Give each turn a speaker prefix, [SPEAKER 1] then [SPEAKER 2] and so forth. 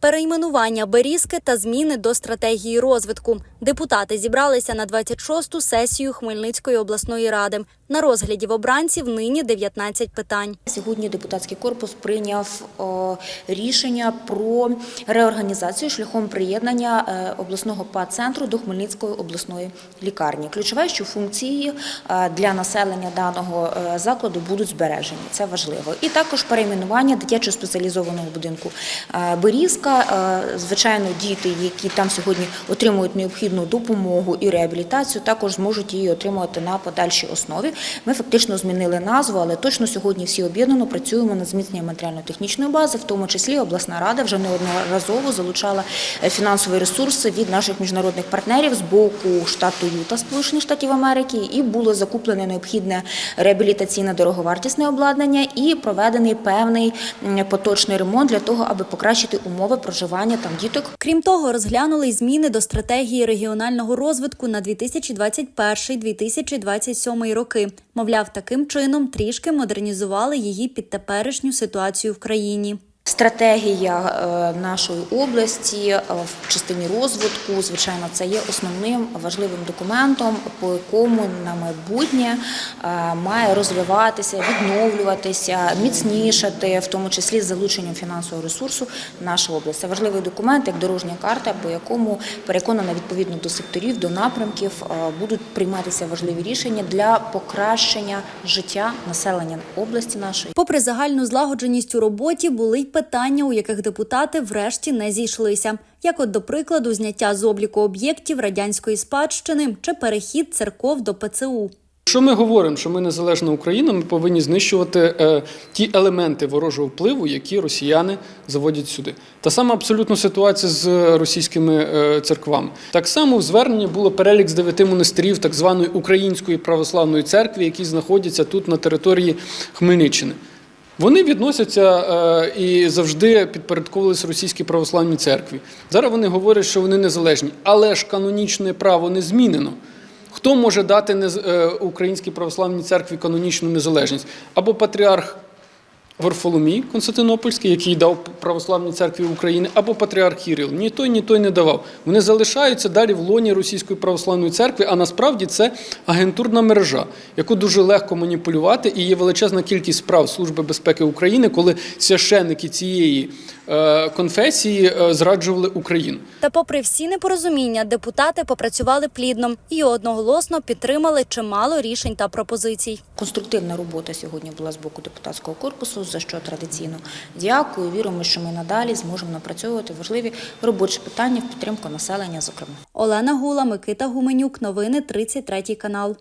[SPEAKER 1] Перейменування Берізки та зміни до стратегії розвитку. Депутати зібралися на 26-ту сесію Хмельницької обласної ради. На розгляді в обранців нині 19 питань.
[SPEAKER 2] Сьогодні депутатський корпус прийняв рішення про реорганізацію шляхом приєднання е, обласного ПА-центру до Хмельницької обласної лікарні. Ключове, що функції е, для населення даного е, закладу будуть збережені. Це важливо. І також перейменування дитячого спеціалізованого будинку Берізка. Звичайно, діти, які там сьогодні отримують необхідну допомогу і реабілітацію, також зможуть її отримувати на подальшій основі. Ми фактично змінили назву, але точно сьогодні всі об'єднано працюємо над зміцненням матеріально-технічної бази, в тому числі обласна рада вже неодноразово залучала е, фінансові ресурси від наших міжнародних партнерів з боку штату Юта Сполучених Штатів Америки, і було закуплене необхідне реабілітаційне дороговартісне обладнання і проведений певний поточний ремонт для того, аби покращити умови проживання там діток.
[SPEAKER 1] Крім того, розглянули зміни до стратегії регіонального розвитку на 2021-2027 роки. Мовляв, таким чином трішки модернізували її під теперішню ситуацію в країні.
[SPEAKER 2] Стратегія е, нашої області е, в частині розвитку, звичайно, це є основним важливим документом, по якому на майбутнє е, має розвиватися, відновлюватися, міцнішати, в тому числі з залученням фінансового ресурсу наша область. Це важливий документ, як дорожня карта, по якому переконана відповідно до секторів, до напрямків будуть прийматися важливі рішення для покращення життя населення області нашої.
[SPEAKER 1] Попри загальну злагодженість у роботі, були й питання, у яких депутати врешті не зійшлися. Як, от, до прикладу, зняття з обліку об'єктів радянської спадщини чи перехід церков до ПЦУ.
[SPEAKER 3] Якщо ми говоримо, що ми незалежна Україна, ми повинні знищувати е, ті елементи ворожого впливу, які росіяни заводять сюди. Та сама абсолютно ситуація з російськими е, церквами. Так само в зверненні було перелік з дев'яти монастирів так званої Української православної церкви, які знаходяться тут на території Хмельниччини. Вони відносяться е, і завжди підпорядковувалися російській православній церкві. Зараз вони говорять, що вони незалежні, але ж канонічне право не змінено. Хто може дати нез- е, Українській православній церкві канонічну незалежність? Або патріарх Варфоломій Константинопольський, який дав православній церкві України, або патріарх Кірил. Ні той, ні той не давав. Вони залишаються далі в лоні Російської православної церкви, а насправді це агентурна мережа, яку дуже легко маніпулювати, і є величезна кількість справ Служби безпеки України, коли священники цієї е, конфесії е, зраджували Україну.
[SPEAKER 1] Та, попри всі непорозуміння, депутати попрацювали плідно і одноголосно підтримали чимало рішень та пропозицій.
[SPEAKER 2] Конструктивна робота сьогодні була з боку депутатського корпусу, за що традиційно дякую. Віримо, що ми надалі зможемо напрацьовувати важливі робочі питання в підтримку населення. Зокрема.
[SPEAKER 1] Олена Гула, Микита Гуменюк. Новини 33 канал.